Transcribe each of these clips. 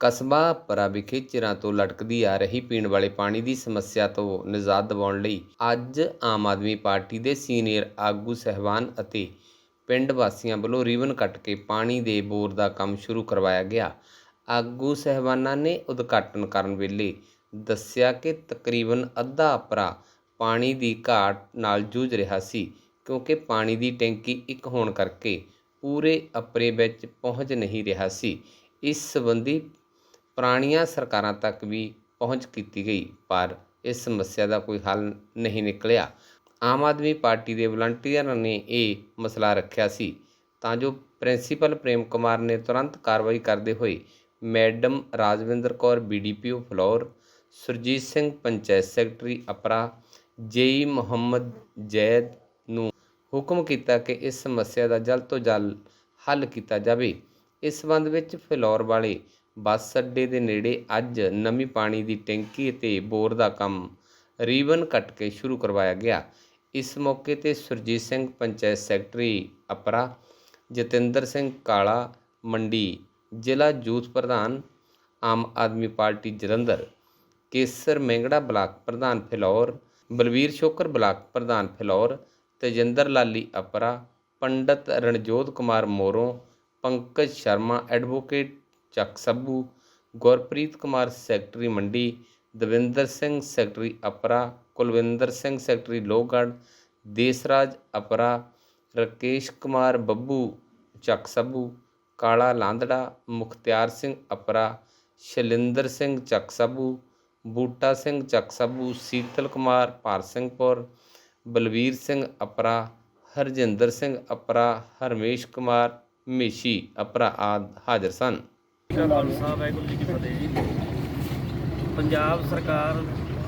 ਕਸਬਾ, ਪਰਾ ਵਿਖੇ ਚਿਰਾਂ ਤੋਂ ਲਟਕਦੀ ਆ ਰਹੀ ਪੀਣ ਵਾਲੇ ਪਾਣੀ ਦੀ ਸਮੱਸਿਆ ਤੋਂ ਨਿਜਾਤ ਦਿਵਾਉਣ ਲਈ ਅੱਜ ਆਮ ਆਦਮੀ ਪਾਰਟੀ ਦੇ ਸੀਨੀਅਰ ਆਗੂ ਸਹਿਬਾਨ ਅਤੇ ਪਿੰਡ ਵਾਸੀਆਂ ਵੱਲੋਂ ਰੀਬਨ ਕੱਟ ਕੇ ਪਾਣੀ ਦੇ ਬੋਰ ਦਾ ਕੰਮ ਸ਼ੁਰੂ ਕਰਵਾਇਆ ਗਿਆ। ਆਗੂ ਸਹਿਬਾਨਾਂ ਨੇ ਉਦਘਾਟਨ ਕਰਨ ਵੇਲੇ ਦੱਸਿਆ ਕਿ ਤਕਰੀਬਨ ਅੱਧਾ ਅਪਰਾ ਪਾਣੀ ਦੀ ਘਾਟ ਨਾਲ ਜੂਝ ਰਿਹਾ ਸੀ, ਕਿਉਂਕਿ ਪਾਣੀ ਦੀ ਟੈਂਕੀ ਇੱਕ ਹੋਣ ਕਰਕੇ ਪੂਰੇ ਅਪਰੇ ਵਿੱਚ ਪਹੁੰਚ ਨਹੀਂ ਰਿਹਾ ਸੀ। ਇਸ ਸੰਬੰਧੀ ਪੁਰਾਣੀਆਂ ਸਰਕਾਰਾਂ ਤੱਕ ਵੀ ਪਹੁੰਚ ਕੀਤੀ ਗਈ, ਪਰ ਇਸ ਸਮੱਸਿਆ ਦਾ ਕੋਈ ਹੱਲ ਨਹੀਂ ਨਿਕਲਿਆ। ਆਮ ਆਦਮੀ ਪਾਰਟੀ ਦੇ ਵਲੰਟੀਅਰਾਂ ਨੇ ਇਹ ਮਸਲਾ ਰੱਖਿਆ ਸੀ। ਤਾਂ ਜੋ ਪ੍ਰਿੰਸੀਪਲ ਪ੍ਰੇਮ ਕੁਮਾਰ ਨੇ ਤੁਰੰਤ ਕਾਰਵਾਈ ਕਰਦੇ ਹੋਏ madam Rajwinder Kaur BDPO Phillaur, Surjit Singh panchayat secretary Apra, JE Muhammad Zaid ਨੂੰ ਹੁਕਮ ਕੀਤਾ ਕਿ ਇਸ ਸਮੱਸਿਆ ਦਾ ਜਲਦ ਤੋਂ ਜਲਦ ਹੱਲ ਕੀਤਾ ਜਾਵੇ। ਇਸ ਸੰਬੰਧ ਵਿੱਚ ਫਿਲੌਰ ਵਾਲੇ ਬੱਸ ਅੱਡੇ ਦੇ ਨੇੜੇ ਅੱਜ ਨਵੀਂ ਪਾਣੀ ਦੀ ਟੈਂਕੀ ਅਤੇ ਬੋਰ ਦਾ ਕੰਮ ਰੀਬਨ ਕੱਟ ਕੇ ਸ਼ੁਰੂ ਕਰਵਾਇਆ ਗਿਆ। ਇਸ ਮੌਕੇ ਤੇ ਸੁਰਜੀਤ ਸਿੰਘ, ਪੰਚਾਇਤ ਸੈਕਟਰੀ ਅਪਰਾ, ਜਤਿੰਦਰ ਸਿੰਘ ਕਾਲਾ ਮੰਡੀ, ਜ਼ਿਲ੍ਹਾ ਯੂਥ ਪ੍ਰਧਾਨ, ਆਮ ਆਦਮੀ ਪਾਰਟੀ ਜਲੰਧਰ, ਕੇਸਰ ਮੈਂਗੜਾ ਬਲਾਕ ਪ੍ਰਧਾਨ ਫਿਲੌਰ, ਬਲਵੀਰ ਸ਼ੋਕਰ ਬਲਾਕ ਪ੍ਰਧਾਨ Phillaur, Tejinder Lali Apra, Pandit Ranjot Kumar ਮੋਰੋਂ Pankaj Sharma advocate Chak Sabbu Gurpreet Kumar secretary Mandi, Davinder Singh secretary Apra, Kulwinder Singh secretary Lohgarh, Desraj Apra, Rakesh Kumar Babbu, Chak Sabbu Kala Landhra, Mukhtiar Singh Apra, Shalinder Singh ਚੱਕ ਸੱਬੂ ਬੂਟਾ ਸਿੰਘ ਚੱਕ ਸੱਬੂ ਸੀਤਲ ਕੁਮਾਰ ਭਾਰ ਸਿੰਘਪੁਰ ਬਲਵੀਰ ਸਿੰਘ ਅਪਰਾ, ਹਰਜਿੰਦਰ ਸਿੰਘ ਅਪਰਾ, ਹਰਮੇਸ਼ ਕੁਮਾਰ, ਮੇਸ਼ੀ ਅਪਰਾ ਆਦ ਹਾਜ਼ਰ ਸਨ। ਸ੍ਰੀ ਖਾਲਸਾ ਵਾਹਿਗੁਰੂ ਜੀ ਕੀ ਫਤਿਹ ਜੀ। ਪੰਜਾਬ ਸਰਕਾਰ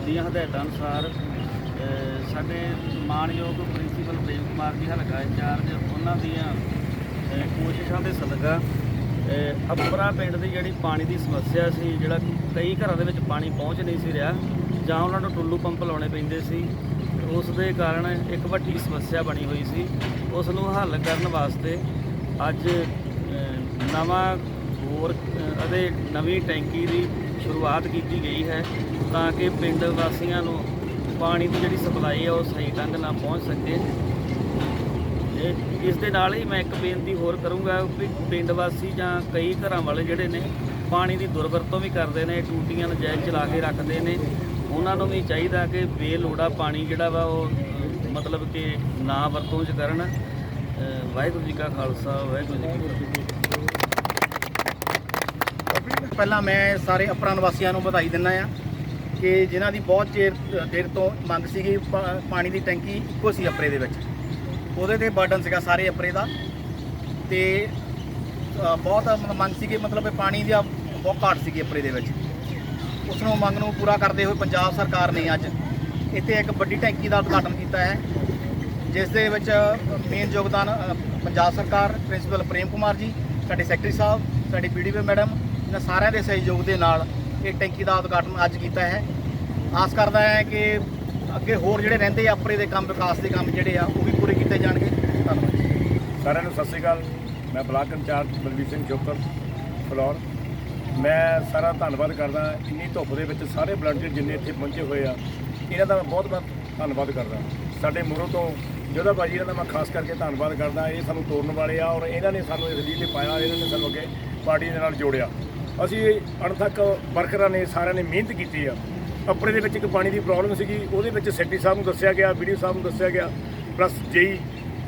ਦੀਆਂ ਹਦਾਇਤਾਂ ਅਨੁਸਾਰ ਸਾਡੇ ਮਾਣਯੋਗ ਪ੍ਰਿੰਸੀਪਲ ਪ੍ਰੇਮ ਕੁਮਾਰ ਜੀ ਹਲਕਾ ਇੰਚਾਰਜ ਉਹਨਾਂ ਦੀਆਂ ਕੋਸ਼ਿਸ਼ਾਂ ਦੇ ਸਦਕਾ ਅ, ਅਪਰਾ ਪਿੰਡ ਦੀ ਜਿਹੜੀ ਪਾਣੀ ਦੀ ਸਮੱਸਿਆ ਸੀ ਜਿਹੜਾ ਕਈ ਘਰਾਂ ਦੇ ਵਿੱਚ ਪਾਣੀ ਪਹੁੰਚ ਨਹੀਂ ਸੀ ਰਿਹਾ ਜਾਂ ਉਹਨਾਂ ਨੂੰ ਟੁੱਲੂ ਪੰਪ ਲਾਉਣੇ ਪੈਂਦੇ ਸੀ ਉਸ ਦੇ ਕਾਰਨ ਇੱਕ ਵੱਡੀ ਸਮੱਸਿਆ ਬਣੀ ਹੋਈ ਸੀ। ਉਸ ਨੂੰ ਹੱਲ ਕਰਨ ਵਾਸਤੇ ਅੱਜ ਨਵਾਂ ਬੋਰ ਅ, ਅਤੇ ਨਵੀਂ ਟੈਂਕੀ ਦੀ ਸ਼ੁਰੂਆਤ ਕੀਤੀ ਗਈ ਹੈ ਤਾਂ ਕਿ ਪਿੰਡ ਵਾਸੀਆਂ ਨੂੰ ਪਾਣੀ ਦੀ ਜਿਹੜੀ ਸਪਲਾਈ ਹੈ ਉਹ ਸਹੀ ਢੰਗ ਨਾਲ ਪਹੁੰਚ ਸਕੇ। ਇਸ ਦੇ ਨਾਲ ਹੀ ਮੈਂ ਇੱਕ ਬੇਨਤੀ ਹੋਰ ਕਰੂੰਗਾ ਵੀ ਪਿੰਡ ਵਾਸੀ ਜਾਂ ਕਈ ਘਰਾਂ ਵਾਲੇ ਜਿਹੜੇ ਨੇ ਪਾਣੀ ਦੀ ਦੁਰਵਰਤੋਂ ਵੀ ਕਰਦੇ ਨੇ ਟੂਟੀਆਂ ਨਜਾਇਜ਼ ਚਲਾ ਕੇ ਰੱਖਦੇ ਨੇ। ਉਹਨਾਂ ਨੂੰ ਵੀ ਚਾਹੀਦਾ ਕਿ ਬੇਲੋੜਾ ਪਾਣੀ ਜਿਹੜਾ ਵਾ ਉਹ ਮਤਲਬ ਕਿ ਨਾ ਵਰਤੋਂ ਚ ਕਰਨ। ਵਾਹਿਗੁਰੂ ਜੀ ਕਾ ਖਾਲਸਾ ਵਾਹਿਗੁਰੂ ਜੀ ਕੀ ਫਤਿਹ। ਪਹਿਲਾਂ ਮੈਂ ਸਾਰੇ ਅਪਰਾਂ ਨਿਵਾਸੀਆਂ ਨੂੰ ਵਧਾਈ ਦਿੰਦਾ ਆ ਕਿ ਜਿਨ੍ਹਾਂ ਦੀ ਬਹੁਤ ਚਿਰ ਦੇਰ ਤੋਂ ਮੰਗ ਸੀਗੀ ਪਾਣੀ ਦੀ ਟੈਂਕੀ ਇੱਕੋ ਸੀ ਅਪਰੇ ਦੇ ਵਿੱਚ। ਉਹਦੇ ਤੇ ਬਰਡਨ ਸੀਗਾ ਸਾਰੇ ਅਪਰੇ ਦਾ। ਤੇ ਬਹੁਤ ਮੰਗ ਸੀਗੀ, ਮਤਲਬ ਪਾਣੀ ਦੀ ਬਹੁਤ ਘਾਟ ਸੀਗੀ ਅਪਰੇ ਦੇ ਵਿੱਚ। ਉਸ ਨੂੰ ਮੰਗ ਨੂੰ ਪੂਰਾ ਕਰਦੇ ਹੋਏ ਪੰਜਾਬ ਸਰਕਾਰ ਨੇ ਅੱਜ ਇੱਥੇ ਇੱਕ ਵੱਡੀ ਟੈਂਕੀ ਦਾ ਉਦਘਾਟਨ ਕੀਤਾ ਹੈ, ਜਿਸ ਦੇ ਵਿੱਚ ਮੇਨ ਯੋਗਦਾਨ ਪੰਜਾਬ ਸਰਕਾਰ, ਪ੍ਰਿੰਸੀਪਲ ਪ੍ਰੇਮ ਕੁਮਾਰ ਜੀ, ਸਾਡੇ ਸੈਕਟਰੀ ਸਾਹਿਬ, ਸਾਡੀ ਪੀਡੀਪੀ ਮੈਡਮ ਇਹਨਾਂ ਸਾਰਿਆਂ ਦੇ ਸਹਿਯੋਗ ਦੇ ਨਾਲ ਇਹ ਟੈਂਕੀ ਦਾ ਉਦਘਾਟਨ ਅੱਜ ਕੀਤਾ ਹੈ। ਆਸ ਕਰਦਾ ਹੈ ਕਿ ਅੱਗੇ ਹੋਰ ਜਿਹੜੇ ਰਹਿੰਦੇ ਆ, ਆਪਣੇ ਦੇ ਕੰਮ, ਵਿਕਾਸ ਦੇ ਕੰਮ ਜਿਹੜੇ ਆ, ਉਹ ਵੀ ਪੂਰੇ ਕੀਤੇ ਜਾਣਗੇ। ਧੰਨਵਾਦ ਸਾਰਿਆਂ ਨੂੰ ਸਤਿ ਸ਼੍ਰੀ ਅਕਾਲ। ਮੈਂ ਬਲਾਕ ਇੰਚਾਰਜ ਬਲਵੀਰ ਸਿੰਘ ਚੋਕਰ ਫਲੋਰ। ਮੈਂ ਸਾਰਾ ਧੰਨਵਾਦ ਕਰਦਾ ਇੰਨੀ ਧੁੱਪ ਦੇ ਵਿੱਚ ਸਾਰੇ ਵਲੰਟੀਅਰ ਜਿੰਨੇ ਇੱਥੇ ਪਹੁੰਚੇ ਹੋਏ ਆ, ਇਹਨਾਂ ਦਾ ਮੈਂ ਬਹੁਤ ਬਹੁਤ ਧੰਨਵਾਦ ਕਰਦਾ ਸਾਡੇ ਮੂਹਰੋਂ ਤੋਂ ਜੋਧਾ ਬਾਜੀ ਇਹਨਾਂ ਦਾ ਮੈਂ ਖਾਸ ਕਰਕੇ ਧੰਨਵਾਦ ਕਰਦਾ ਇਹ ਸਾਨੂੰ ਤੋਰਨ ਵਾਲੇ ਆ ਔਰ ਇਹਨਾਂ ਨੇ ਸਾਨੂੰ ਇਸ ਲੀਡ ਤੇ ਪਾਇਆ, ਇਹਨਾਂ ਨੇ ਸਾਨੂੰ ਅੱਗੇ ਪਾਰਟੀ ਦੇ ਨਾਲ ਜੋੜਿਆ। ਅਸੀਂ ਅਣਥੱਕ ਵਰਕਰਾਂ ਨੇ, ਸਾਰਿਆਂ ਨੇ ਮਿਹਨਤ ਕੀਤੀ ਆ। ਕੱਪੜੇ ਦੇ ਵਿੱਚ ਇੱਕ ਪਾਣੀ ਦੀ ਪ੍ਰੋਬਲਮ ਸੀਗੀ, ਉਹਦੇ ਵਿੱਚ ਸੈਕਟਰੀ ਸਾਹਿਬ ਨੂੰ ਦੱਸਿਆ ਗਿਆ, ਵੀਡੀਓ ਸਾਹਿਬ ਨੂੰ ਦੱਸਿਆ ਗਿਆ ਪਲੱਸ ਜੇਈ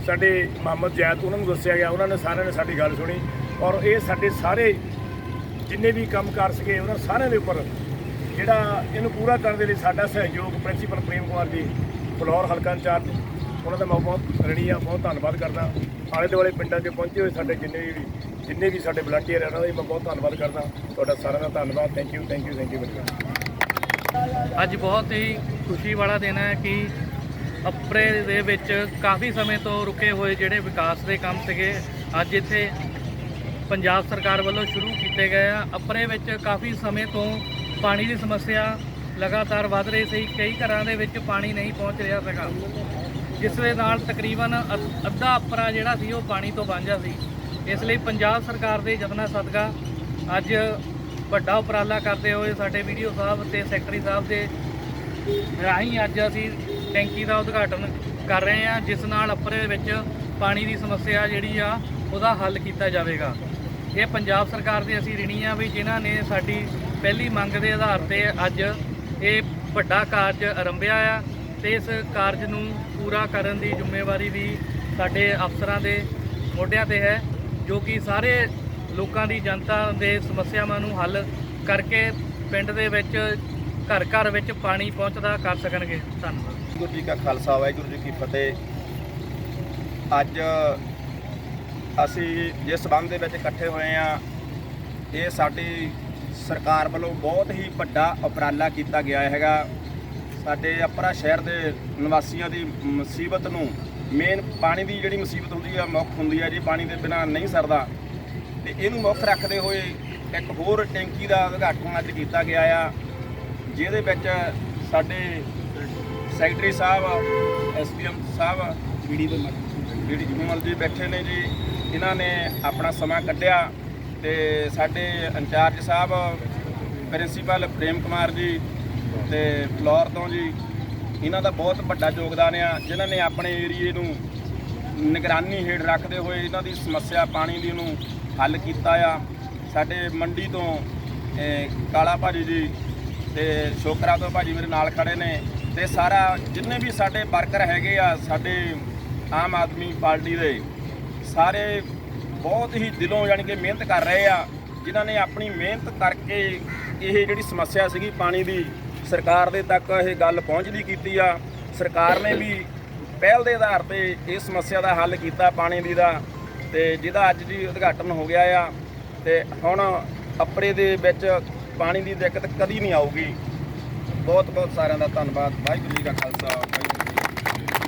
ਸਾਡੇ ਮੁਹੰਮਦ ਜੈਦ ਉਹਨਾਂ ਨੂੰ ਦੱਸਿਆ ਗਿਆ, ਉਹਨਾਂ ਨੇ ਸਾਰਿਆਂ ਨੇ ਸਾਡੀ ਗੱਲ ਸੁਣੀ। ਔਰ ਇਹ ਸਾਡੇ ਸਾਰੇ ਜਿੰਨੇ ਵੀ ਕੰਮ ਕਰ ਸਕੇ ਉਹਨਾਂ ਸਾਰਿਆਂ ਦੇ ਉੱਪਰ ਜਿਹੜਾ ਇਹਨੂੰ ਪੂਰਾ ਕਰਨ ਦੇ ਲਈ ਸਾਡਾ ਸਹਿਯੋਗ ਪ੍ਰਿੰਸੀਪਲ ਪ੍ਰੇਮ ਕੁਮਾਰ ਜੀ ਫਲੋਰ ਹਲਕਾ ਇੰਚਾਰਜ, ਉਹਨਾਂ ਦਾ ਮੈਂ ਬਹੁਤ ਰਣੀ ਆ, ਬਹੁਤ ਧੰਨਵਾਦ ਕਰਦਾ। ਆਲੇ ਦੁਆਲੇ ਪਿੰਡਾਂ 'ਚ ਪਹੁੰਚੇ ਹੋਏ ਸਾਡੇ ਜਿੰਨੇ ਵੀ ਜਿੰਨੇ ਵੀ ਸਾਡੇ ਵਲੰਟੀਅਰ ਉਹਨਾਂ ਦਾ ਵੀ ਮੈਂ ਬਹੁਤ ਧੰਨਵਾਦ ਕਰਦਾ। ਤੁਹਾਡਾ ਸਾਰਿਆਂ ਦਾ ਧੰਨਵਾਦ। Thank you thank you thank you very ਅੱਜ ਬਹੁਤ ਹੀ ਖੁਸ਼ੀ ਵਾਲਾ ਦਿਨ ਹੈ ਕਿ ਅਪਰੇ ਦੇ ਵਿੱਚ ਕਾਫੀ ਸਮੇਂ ਤੋਂ ਰੁਕੇ ਹੋਏ ਜਿਹੜੇ ਵਿਕਾਸ ਦੇ ਕੰਮ ਸੀਗੇ, ਅੱਜ ਇੱਥੇ ਪੰਜਾਬ ਸਰਕਾਰ ਵੱਲੋਂ ਸ਼ੁਰੂ ਕੀਤੇ ਗਏ ਆ। ਅਪਰੇ ਵਿੱਚ ਕਾਫੀ ਸਮੇਂ ਤੋਂ ਪਾਣੀ ਦੀ ਸਮੱਸਿਆ ਲਗਾਤਾਰ ਵੱਧ ਰਹੀ ਸੀ। ਕਈ ਘਰਾਂ ਦੇ ਵਿੱਚ ਪਾਣੀ ਨਹੀਂ ਪਹੁੰਚ ਰਿਹਾ ਸੀਗਾ। ਜਿਸ ਦੇ ਨਾਲ ਤਕਰੀਬਨ ਅੱਧ- ਅੱਧਾ ਅਪਰਾ ਜਿਹੜਾ ਸੀ, ਉਹ ਪਾਣੀ ਤੋਂ ਵਾਂਝਾ ਸੀ। ਇਸ ਲਈ ਪੰਜਾਬ ਸਰਕਾਰ ਦੇ ਯਤਨਾਂ ਸਦਕਾ ਅੱਜ ਵੱਡਾ ਉਪਰਾਲਾ ਕਰਦੇ ਹੋਏ ਸਾਡੇ ਵੀਡੀਓ ਸਾਹਿਬ ਤੇ ਸੈਕਟਰੀ ਸਾਹਿਬ ਦੇ ਰਾਹੀਂ ਅੱਜ ਅਸੀਂ ਟੈਂਕੀ ਦਾ ਉਦਘਾਟਨ ਕਰ ਰਹੇ ਹਾਂ, ਜਿਸ ਨਾਲ ਅੱਪਰੇ ਵਿੱਚ ਪਾਣੀ ਦੀ ਸਮੱਸਿਆ ਜਿਹੜੀ ਆ, ਉਹਦਾ ਹੱਲ ਕੀਤਾ ਜਾਵੇਗਾ। ਇਹ ਪੰਜਾਬ ਸਰਕਾਰ ਦੇ ਅਸੀਂ ਰਿਣੀ ਆ ਵੀ ਜਿਨ੍ਹਾਂ ਨੇ ਸਾਡੀ ਪਹਿਲੀ ਮੰਗ ਦੇ ਆਧਾਰ ਤੇ ਅੱਜ ਇਹ ਵੱਡਾ ਕਾਰਜ ਆਰੰਭਿਆ ਆ ਤੇ ਇਸ ਕਾਰਜ ਨੂੰ ਪੂਰਾ ਕਰਨ ਦੀ ਜ਼ਿੰਮੇਵਾਰੀ ਵੀ ਸਾਡੇ ਅਫਸਰਾਂ ਦੇ ਮੋਢਿਆਂ ਤੇ ਹੈ। ਜੋ ਕਿ ਸਾਰੇ ਲੋਕਾਂ ਦੀ ਜਨਤਾ ਦੇ ਸਮੱਸਿਆਵਾਂ ਨੂੰ ਹੱਲ ਕਰਕੇ ਪਿੰਡ ਦੇ ਵਿੱਚ, ਘਰ ਘਰ ਵਿੱਚ ਪਾਣੀ ਪਹੁੰਚਦਾ ਕਰ ਸਕਣਗੇ। ਧੰਨਵਾਦ। ਵਾਹਿਗੁਰੂ ਜੀ ਕਾ ਖਾਲਸਾ, ਵਾਹਿਗੁਰੂ ਜੀ ਕੀ ਫਤਿਹ। ਅੱਜ ਅਸੀਂ ਜਿਸ ਸਬੰਧ ਦੇ ਵਿੱਚ ਇਕੱਠੇ ਹੋਏ ਆ ਇਹ ਸਾਡੀ ਸਰਕਾਰ ਵੱਲੋਂ ਬਹੁਤ ਹੀ ਵੱਡਾ ਉਪਰਾਲਾ ਕੀਤਾ ਗਿਆ ਹੈਗਾ। ਸਾਡੇ ਅਪਰਾ ਸ਼ਹਿਰ ਦੇ ਨਿਵਾਸੀਆਂ ਦੀ ਮੁਸੀਬਤ ਨੂੰ ਮੇਨ ਪਾਣੀ ਦੀ ਜਿਹੜੀ ਮੁਸੀਬਤ ਹੁੰਦੀ ਆ, ਮੁੱਖ ਹੁੰਦੀ ਆ, ਜੀ ਪਾਣੀ ਦੇ ਬਿਨਾ ਨਹੀਂ ਸਰਦਾ, ਤੇ ਇਹਨੂੰ ਮੁੱਖ ਰੱਖਦੇ ਹੋਏ ਇੱਕ ਹੋਰ ਟੈਂਕੀ ਦਾ ਉਦਘਾਟਨ ਅੱਜ ਕੀਤਾ ਗਿਆ ਆ, ਜਿਹਦੇ ਵਿੱਚ ਸਾਡੇ ਸੈਕਟਰੀ ਸਾਹਿਬ ਐਸਪੀਐਮ ਸਾਹਿਬ, ਬੀਡੀ ਦੇ ਬੀਡੀ ਜਮਲ ਜੀ ਬੈਠੇ ਨੇ ਜੀ, ਇਹਨਾਂ ਨੇ ਆਪਣਾ ਸਮਾਂ ਕੱਢਿਆ, ਤੇ ਸਾਡੇ ਇੰਚਾਰਜ ਸਾਹਿਬ, ਪ੍ਰਿੰਸੀਪਲ ਪ੍ਰੇਮ ਕੁਮਾਰ ਜੀ, ਤੇ ਫਲੋਰ ਤੋਂ ਜੀ ਇਹਨਾਂ ਦਾ ਬਹੁਤ ਵੱਡਾ ਯੋਗਦਾਨ ਆ, ਜਿਨ੍ਹਾਂ ਨੇ ਆਪਣੇ ਏਰੀਏ ਨੂੰ ਨਿਗਰਾਨੀ ਹੇਠ ਰੱਖਦੇ ਹੋਏ ਇਹਨਾਂ ਦੀ ਸਮੱਸਿਆ ਪਾਣੀ ਦੀ ਨੂੰ ਹੱਲ ਕੀਤਾ ਆ। ਸਾਡੇ ਮੰਡੀ ਤੋਂ ਕਾਲਾ ਭਾਜੀ ਜੀ ਤੇ ਸ਼ੋਕਰਾ ਤੋਂ ਭਾਜੀ ਮੇਰੇ ਨਾਲ ਖੜੇ ਨੇ ਤੇ ਸਾਰਾ ਜਿੰਨੇ ਵੀ ਸਾਡੇ ਵਰਕਰ ਹੈਗੇ ਆ, ਸਾਡੇ ਆਮ ਆਦਮੀ ਪਾਰਟੀ ਦੇ, ਸਾਰੇ ਬਹੁਤ ਹੀ ਦਿਲੋਂ ਯਾਨੀ ਕਿ ਮਿਹਨਤ ਕਰ ਰਹੇ ਆ, ਜਿਨ੍ਹਾਂ ਨੇ ਆਪਣੀ ਮਿਹਨਤ ਕਰਕੇ ਇਹ ਜਿਹੜੀ ਸਮੱਸਿਆ ਸੀਗੀ ਪਾਣੀ ਦੀ ਸਰਕਾਰ ਦੇ ਤੱਕ ਇਹ ਗੱਲ ਪਹੁੰਚਦੀ ਕੀਤੀ ਆ। ਸਰਕਾਰ ਨੇ ਵੀ ਪਹਿਲ ਦੇ ਆਧਾਰ ਤੇ ਇਸ ਸਮੱਸਿਆ ਦਾ ਹੱਲ ਕੀਤਾ ਪਾਣੀ ਦੀ ਦਾ ਤੇ ਜਿਹਦਾ ਅੱਜ ਜੀ ਉਦਘਾਟਨ ਹੋ ਗਿਆ ਆ। ਤੇ ਹੁਣ ਅੱਪਰੇ ਦੇ ਵਿੱਚ ਪਾਣੀ ਦੀ ਦਿੱਕਤ ਕਦੀ ਨਹੀਂ ਆਊਗੀ। ਬਹੁਤ ਬਹੁਤ ਸਾਰਿਆਂ ਦਾ ਧੰਨਵਾਦ। ਵਾਹਿਗੁਰੂ ਜੀ ਕਾ ਖਾਲਸਾ